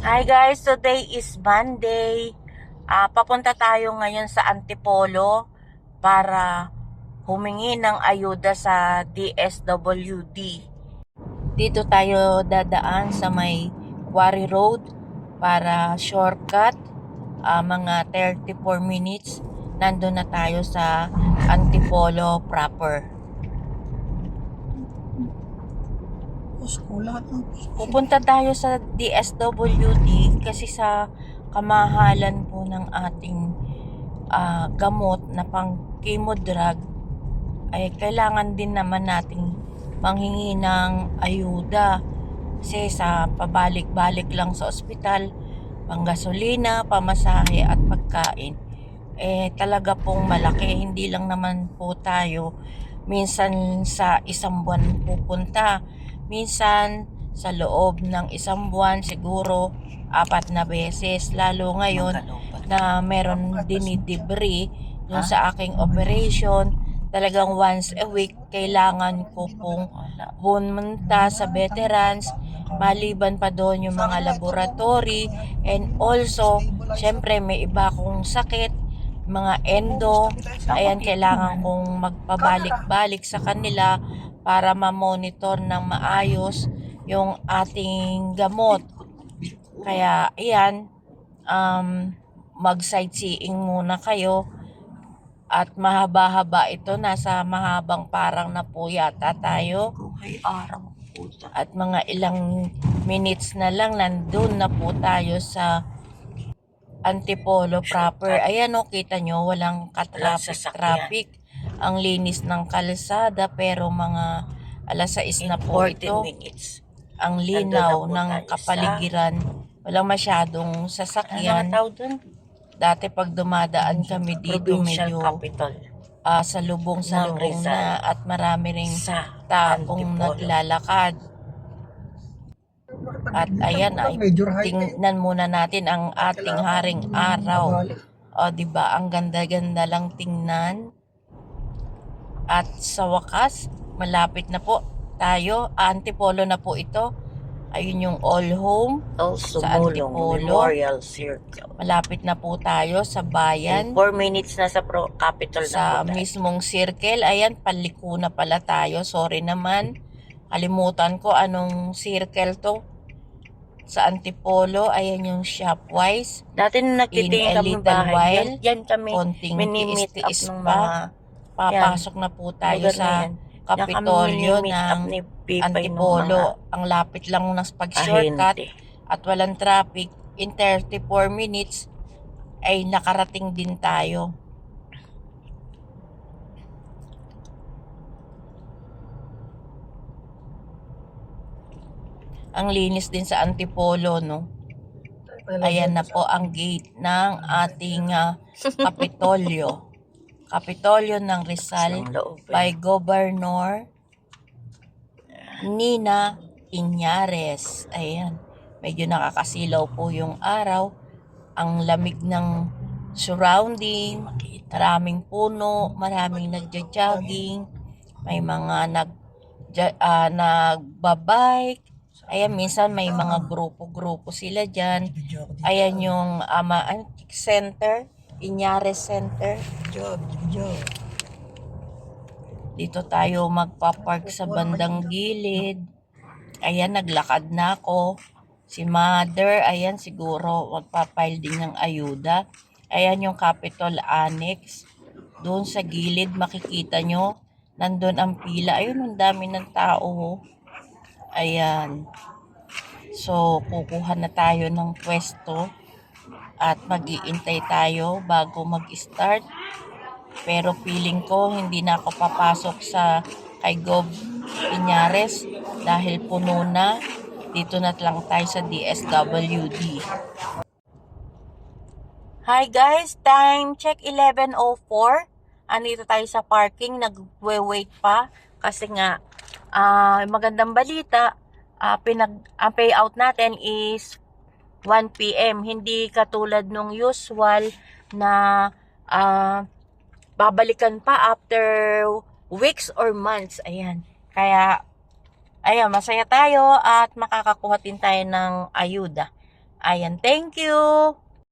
Hi guys, today is Monday. Ah, papunta tayo ngayon sa Antipolo para humingi ng ayuda sa DSWD. Dito tayo dadaan sa may Quarry Road para shortcut. Ah, mga 34 minutes nandun na tayo sa Antipolo proper. Pusko, lahat ng. Pupunta tayo sa DSWD kasi sa kamahalan po ng ating ah, gamot na pang chemo drug ay kailangan din naman nating manghingi ng ayuda. Kasi sa pabalik-balik lang sa ospital panggasolina, pamasahe at pagkain eh talaga pong malaki. Hindi lang naman po tayo minsan sa isang buwan pupunta minsan sa loob ng isang buwan siguro apat na beses. Lalo ngayon na meron dinidebris yung sa aking operation. Talagang once a week kailangan ko pong pumunta sa veterans. Maliban pa doon yung mga laboratory. And also syempre may iba akong sakit mga endo. Ayan kailangan kong magpabalik-balik sa kanila para ma-monitor ng maayos yung ating gamot. Kaya ayan um, mag sightseeing muna kayo. At mahaba-haba ito nasa mahabang parang na po yata tayo. At mga ilang minutes na lang nandun na po tayo sa Antipolo proper. Ayan o, kita nyo, walang ka-traffic-traffic. Ang linis ng kalsada pero mga alas 6 na po ito. minutes. Ang linaw ng kapaligiran. Walang masyadong sasakyan. dun? Dati pag dumadaan kami dito medyo capital. ah, sa lubong sa Ng lubong na at marami ring Sa taong Antipolo. naglalakad. At ayan ay tingnan muna natin ang ating haring araw. O di ba ang ganda-ganda lang tingnan. At sa wakas, malapit na po tayo. Antipolo na po ito. Ayun yung all home. Also, Sa Mulong Antipolo. Memorial Circle. Malapit na po tayo sa bayan. 4 minutes na sa pro capital Sa na tayo. mismong circle. Ayan, paliko na pala tayo. Sorry naman. Kalimutan ko anong circle to. Sa Antipolo, ayan yung Shopwise. Dati nung In nagtitingin kami bahay, while, yan, yan kami mini-meet up ng mga Papasok na po tayo lugar na sa yan. Kapitolyo Yan kami mini-meet up ng ni Pipay nung Antipolo. mga Ang lapit lang ng pag-shortcut ahente. at walang traffic. In 34 minutes ay nakarating din tayo. Ang linis din sa Antipolo, no? Ayan na po ang gate ng ating ah, Kapitolyo. Kapitolyo ng Rizal loob eh. by Governor Nina Iñares. Ayan. Medyo nakakasilaw po yung araw. Ang lamig ng surrounding. Maraming puno. Maraming nagja-jogging. May mga nag ah, nagbabike. Ayan, minsan may mga grupo-grupo sila dyan. Ayan yung ama center, Iñares Center. Job, job. Dito tayo magpapark sa bandang gilid. Ayan, naglakad na ako. Si mother, ayan, siguro magpapile din ng ayuda. Ayan yung Capitol Annex. Doon sa gilid, makikita nyo, nandun ang pila. Ayun, ang dami ng tao. oh. Ayan. So, kukuha na tayo ng pwesto at mag-iintay tayo bago mag-start. Pero feeling ko hindi na ako papasok sa kay Gob Iñares dahil puno na. Dito na lang tayo sa DSWD. Hi guys, time check 11.04. Andito tayo sa parking, nagwe-wait pa kasi nga ah, magandang balita. ah, pinag ang payout natin is 1 p.m. Hindi katulad nung usual na ah, babalikan pa after weeks or months. Ayan. Kaya, ayan, masaya tayo at makakakuha din tayo ng ayuda. Ayan, thank you.